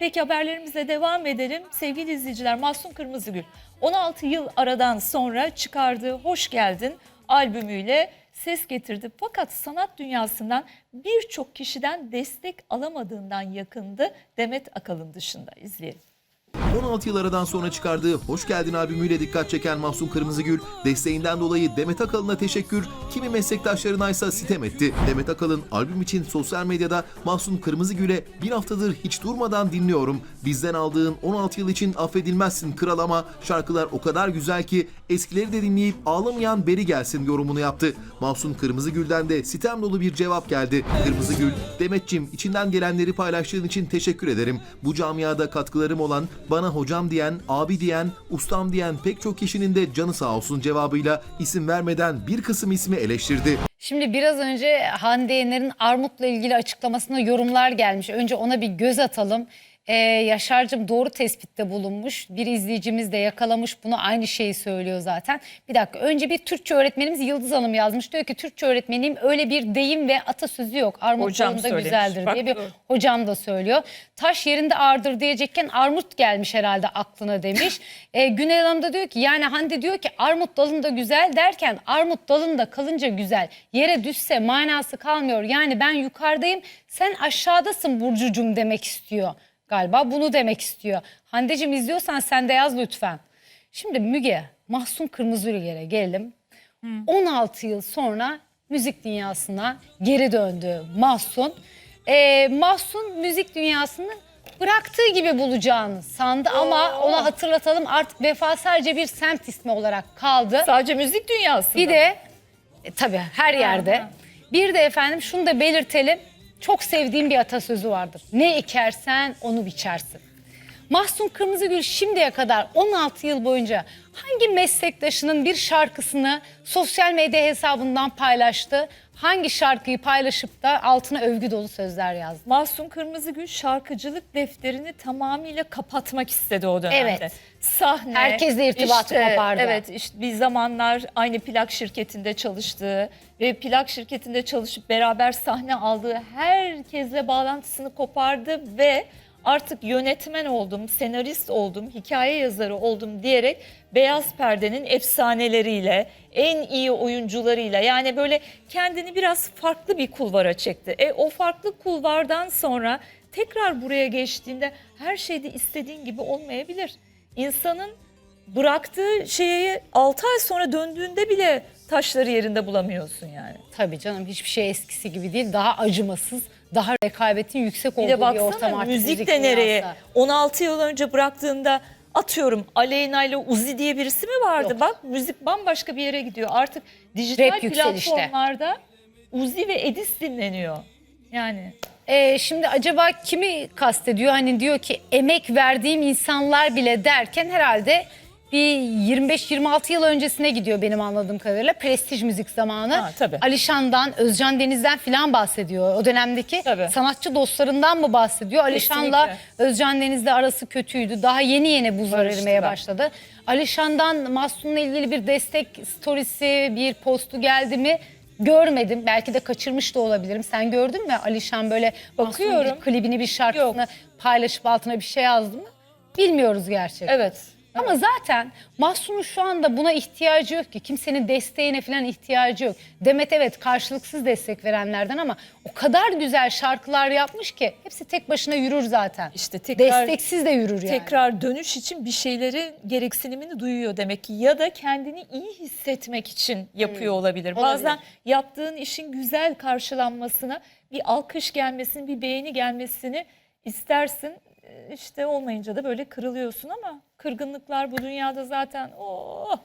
Peki haberlerimize devam edelim. Sevgili izleyiciler Mahsun Kırmızıgül 16 yıl aradan sonra çıkardığı Hoş Geldin albümüyle ses getirdi. Fakat sanat dünyasından birçok kişiden destek alamadığından yakındı Demet Akalın dışında. İzleyelim. 16 yıl aradan sonra çıkardığı Hoş Geldin albümüyle dikkat çeken Mahsun Kırmızıgül, desteğinden dolayı Demet Akalın'a teşekkür, kimi meslektaşlarına ise sitem etti. Demet Akalın albüm için sosyal medyada Mahsun Kırmızıgül'e bir haftadır hiç durmadan dinliyorum. Bizden aldığın 16 yıl için affedilmezsin kral ama şarkılar o kadar güzel ki eskileri de dinleyip ağlamayan beri gelsin yorumunu yaptı. Mahsun Kırmızıgül'den de sitem dolu bir cevap geldi. Kırmızıgül, Demetçim içinden gelenleri paylaştığın için teşekkür ederim. Bu camiada katkılarım olan bana hocam diyen, abi diyen, ustam diyen pek çok kişinin de canı sağ olsun cevabıyla isim vermeden bir kısım ismi eleştirdi. Şimdi biraz önce Hande Yener'in Armut'la ilgili açıklamasına yorumlar gelmiş. Önce ona bir göz atalım. Ee, Yaşar'cığım doğru tespitte bulunmuş. Bir izleyicimiz de yakalamış bunu aynı şeyi söylüyor zaten. Bir dakika önce bir Türkçe öğretmenimiz Yıldız Hanım yazmış. Diyor ki Türkçe öğretmenim öyle bir deyim ve atasözü yok. Armut Hocam söylemiş. güzeldir Bak diye bir hocam da söylüyor. Taş yerinde ağırdır diyecekken armut gelmiş herhalde aklına demiş. Ee, Güney Hanım da diyor ki yani Hande diyor ki armut dalında güzel derken armut dalında kalınca güzel. Yere düşse manası kalmıyor. Yani ben yukarıdayım sen aşağıdasın Burcucum demek istiyor. Galiba bunu demek istiyor. Hande'cim izliyorsan sen de yaz lütfen. Şimdi Müge, Mahsun Kırmızıgül'e gelelim. 16 yıl sonra müzik dünyasına geri döndü Mahsun. Ee, Mahsun müzik dünyasını bıraktığı gibi bulacağını sandı ama ona hatırlatalım artık Vefa sadece bir semt ismi olarak kaldı. Sadece müzik dünyasında. Bir de e, tabii her yerde. Bir de efendim şunu da belirtelim. Çok sevdiğim bir atasözü vardır. Ne ekersen onu biçersin. Mahsun Kırmızıgül şimdiye kadar 16 yıl boyunca hangi meslektaşının bir şarkısını sosyal medya hesabından paylaştı? Hangi şarkıyı paylaşıp da altına övgü dolu sözler yazdı? Mahsun Kırmızıgül şarkıcılık defterini tamamıyla kapatmak istedi o dönemde. Evet. Sahne. Herkesle irtibatı kopardı. Evet işte bir zamanlar aynı plak şirketinde çalıştığı ve plak şirketinde çalışıp beraber sahne aldığı herkesle bağlantısını kopardı ve artık yönetmen oldum, senarist oldum, hikaye yazarı oldum diyerek Beyaz Perde'nin efsaneleriyle, en iyi oyuncularıyla yani böyle kendini biraz farklı bir kulvara çekti. E o farklı kulvardan sonra tekrar buraya geçtiğinde her şeyde istediğin gibi olmayabilir. İnsanın bıraktığı şeye 6 ay sonra döndüğünde bile taşları yerinde bulamıyorsun yani. Tabii canım hiçbir şey eskisi gibi değil. Daha acımasız, daha rekabetin yüksek Bir olduğu de bir ortam baksana artık müzik de nereye? dünyası. 16 yıl önce bıraktığında atıyorum Aleyna ile Uzi diye birisi mi vardı? Yok. Bak müzik bambaşka bir yere gidiyor. Artık dijital Rap platformlarda Uzi ve Edis dinleniyor. Yani Ee, şimdi acaba kimi kastediyor? Hani diyor ki emek verdiğim insanlar bile derken herhalde bir 25-26 yıl öncesine gidiyor benim anladığım kadarıyla. Prestij müzik zamanı. Ha, tabii. Alişan'dan, Özcan Deniz'den filan bahsediyor. O dönemdeki Tabii. sanatçı dostlarından mı bahsediyor? Alişan'la. Özcan Deniz'le arası kötüydü. Daha yeni yeni buzlar erimeye başladı. Alişan'dan Mahsun'la ilgili bir destek storiesi, bir postu geldi mi? Görmedim. Belki de kaçırmış da olabilirim. Sen gördün mü Alişan böyle Bakıyorum. bir klibini, bir şarkısını paylaşıp altına bir şey yazdı mı? Bilmiyoruz gerçekten. evet. Ama zaten Mahsun'un şu anda buna ihtiyacı yok ki. Kimsenin desteğine falan ihtiyacı yok. Demet evet karşılıksız destek verenlerden ama o kadar güzel şarkılar yapmış ki hepsi tek başına yürür zaten. İşte tekrar- Desteksiz de yürür yani. Tekrar dönüş için bir şeyleri gereksinimini duyuyor demek ki ya da kendini iyi hissetmek için yapıyor olabilir. Bazen yaptığın işin güzel karşılanmasına bir alkış gelmesini, bir beğeni gelmesini istersin. Ee, İşte olmayınca da böyle kırılıyorsun ama kırgınlıklar bu dünyada zaten oh